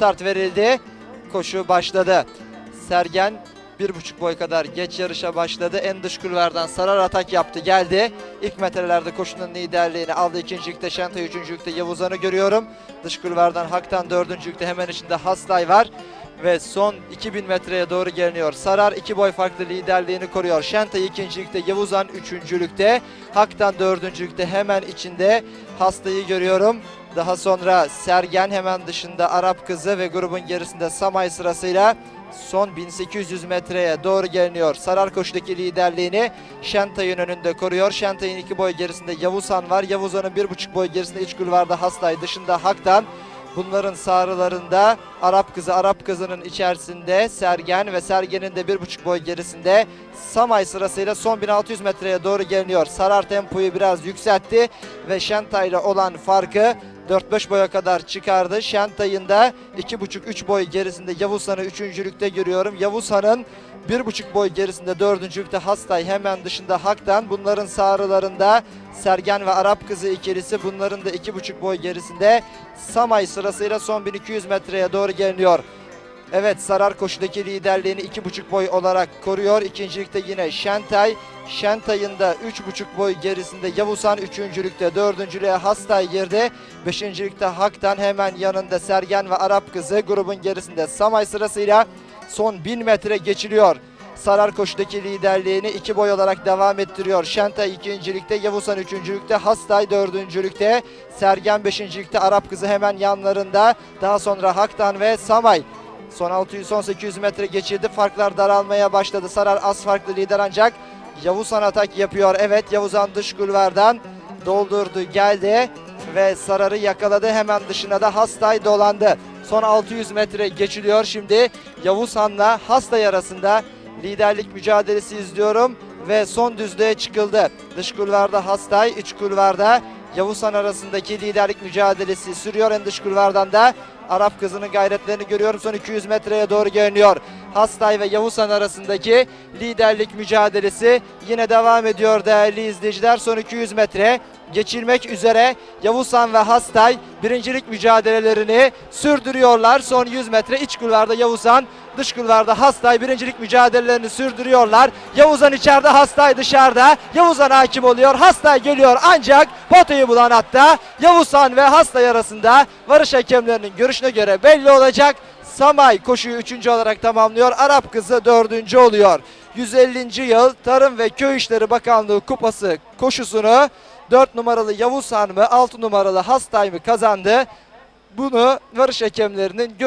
start verildi. Koşu başladı. Sergen bir buçuk boy kadar geç yarışa başladı. En dış kulvardan Sarar atak yaptı geldi. İlk metrelerde koşunun liderliğini aldı. İkincilikte Şentay, üçüncülükte Yavuzan'ı görüyorum. Dış kulvardan Hak'tan dördüncülükte hemen içinde Haslay var. Ve son 2000 metreye doğru geliniyor. Sarar iki boy farklı liderliğini koruyor. Şentay ikincilikte, Yavuzan üçüncülükte. Hak'tan dördüncülükte hemen içinde Hastayı görüyorum. Daha sonra Sergen hemen dışında Arap kızı ve grubun gerisinde Samay sırasıyla son 1800 metreye doğru geliniyor. Sarar koşudaki liderliğini Şentay'ın önünde koruyor. Şentay'ın iki boy gerisinde Yavuzhan var. Yavuzhan'ın bir buçuk boy gerisinde iç kulvarda Hastay dışında Hak'tan. Bunların sağrılarında Arap kızı, Arap kızının içerisinde Sergen ve Sergen'in de bir buçuk boy gerisinde Samay sırasıyla son 1600 metreye doğru geliniyor. Sarar tempoyu biraz yükseltti ve Şentay'la olan farkı 4-5 boya kadar çıkardı. Şentay'ın da 2,5-3 boy gerisinde Yavuzhan'ı üçüncülükte görüyorum. Yavuzhan'ın 1,5 boy gerisinde dördüncülükte Hastay hemen dışında Hak'tan. Bunların sağrılarında Sergen ve Arap kızı ikilisi bunların da 2,5 boy gerisinde Samay sırasıyla son 1200 metreye doğru geliniyor. Evet Sarar koşudaki liderliğini 2,5 boy olarak koruyor. İkincilikte yine Şentay. Şentay'ın da 3,5 boy gerisinde Yavuzhan üçüncülükte, dördüncülüğe Hastay girdi. Beşincilikte Hak'tan hemen yanında Sergen ve Arap kızı grubun gerisinde Samay sırasıyla son 1000 metre geçiliyor. Sarar koşudaki liderliğini iki boy olarak devam ettiriyor. Şentay ikincilikte, Yavuzhan üçüncülükte, Hastay dördüncülükte, Sergen beşincilikte, Arap kızı hemen yanlarında. Daha sonra Hak'tan ve Samay Son 600 son 800 metre geçildi. Farklar daralmaya başladı. Sarar az farklı lider ancak Yavuzhan atak yapıyor. Evet Yavuzhan dış kulvardan doldurdu geldi ve Sarar'ı yakaladı. Hemen dışına da Hastay dolandı. Son 600 metre geçiliyor. Şimdi Yavuzhan'la Hastay arasında liderlik mücadelesi izliyorum ve son düzlüğe çıkıldı. Dış kulvarda Hastay, iç kulvarda Yavuzhan arasındaki liderlik mücadelesi sürüyor. En dış kulvardan da Arap kızının gayretlerini görüyorum. Son 200 metreye doğru geliniyor. Hastay ve Yavuzhan arasındaki liderlik mücadelesi yine devam ediyor değerli izleyiciler. Son 200 metre geçilmek üzere Yavuzhan ve Hastay birincilik mücadelelerini sürdürüyorlar. Son 100 metre iç kulvarda Yavuzhan, dış kulvarda Hastay birincilik mücadelelerini sürdürüyorlar. Yavuzhan içeride, Hastay dışarıda. Yavuzhan hakim oluyor. Hastay geliyor ancak potayı bulan hatta Yavuzhan ve Hastay arasında varış hakemlerinin görüşüne göre belli olacak. Samay koşuyu 3. olarak tamamlıyor. Arap kızı 4. oluyor. 150. yıl Tarım ve Köy İşleri Bakanlığı Kupası koşusunu 4 numaralı Yavuzhan mı 6 numaralı Hastay mı kazandı? Bunu varış hakemlerinin görüşü